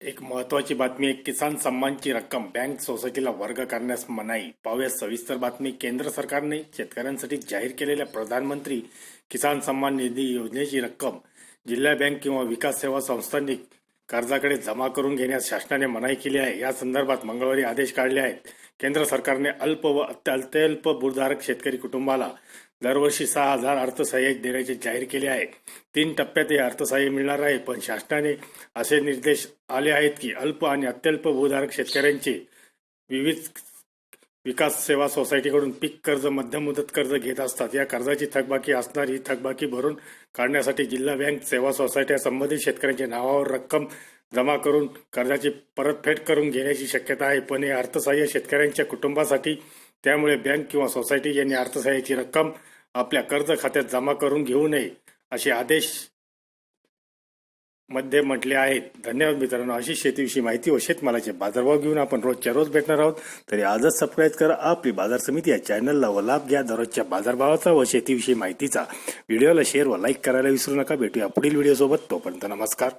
एक महत्वाची बातमी एक किसान सन्मानची रक्कम बँक सोसायटीला वर्ग करण्यास मनाई. पाहूया सविस्तर बातमी केंद्र सरकारने शेतकऱ्यांसाठी जाहीर केलेल्या प्रधानमंत्री किसान सन्मान निधी योजनेची रक्कम जिल्हा बँक किंवा विकास सेवा संस्थांनी कर्जाकडे जमा करून घेण्यास शासनाने मनाई केली आहे. या संदर्भात मंगळवारी आदेश काढले आहेत. केंद्र सरकारने अल्प व अत्यल्प भूधारक शेतकरी कुटुंबाला दरवर्षी सहा हजार अर्थसहाय्य देण्याचे जाहीर केले आहे तीन टप्प्यात हे अर्थसहाय्य मिळणार आहे पण शासनाने असे निर्देश आले आहेत की अल्प आणि अत्यल्प भूधारक शेतकऱ्यांचे विविध विकास सेवा सोसायटीकडून पीक कर्ज मध्यम मुदत कर्ज घेत असतात. या कर्जाची थकबाकी असणार ही थकबाकी भरून काढण्यासाठी जिल्हा बँक सेवा सोसायट्या संबंधित शेतकऱ्यांच्या नावावर रक्कम जमा करून कर्जाची परतफेड करून घेण्याची शक्यता आहे. पण हे अर्थसहाय्य शेतकऱ्यांच्या कुटुंबासाठी त्यामुळे बँक किंवा सोसायटी यांनी अर्थसहाय्याची रक्कम आपल्या कर्ज खात्यात जमा करून घेऊ नये असे आदेशमध्ये म्हटले आहेत. धन्यवाद मित्रांनो. अशी शेतीविषयी माहिती व शेतमालाचे बाजारभाव घेऊन आपण रोजच्या रोज भेटणार आहोत. तरी आजच सबस्क्राईब करा. आपली बाजार समिती या चॅनलला व लाभ घ्या. दररोजच्या बाजारभावाचा व शेतीविषयी माहितीचा. व्हिडिओला शेअर व लाईक करायला विसरू नका. भेटूया पुढील व्हिडिओसोबत तोपर्यंत नमस्कार.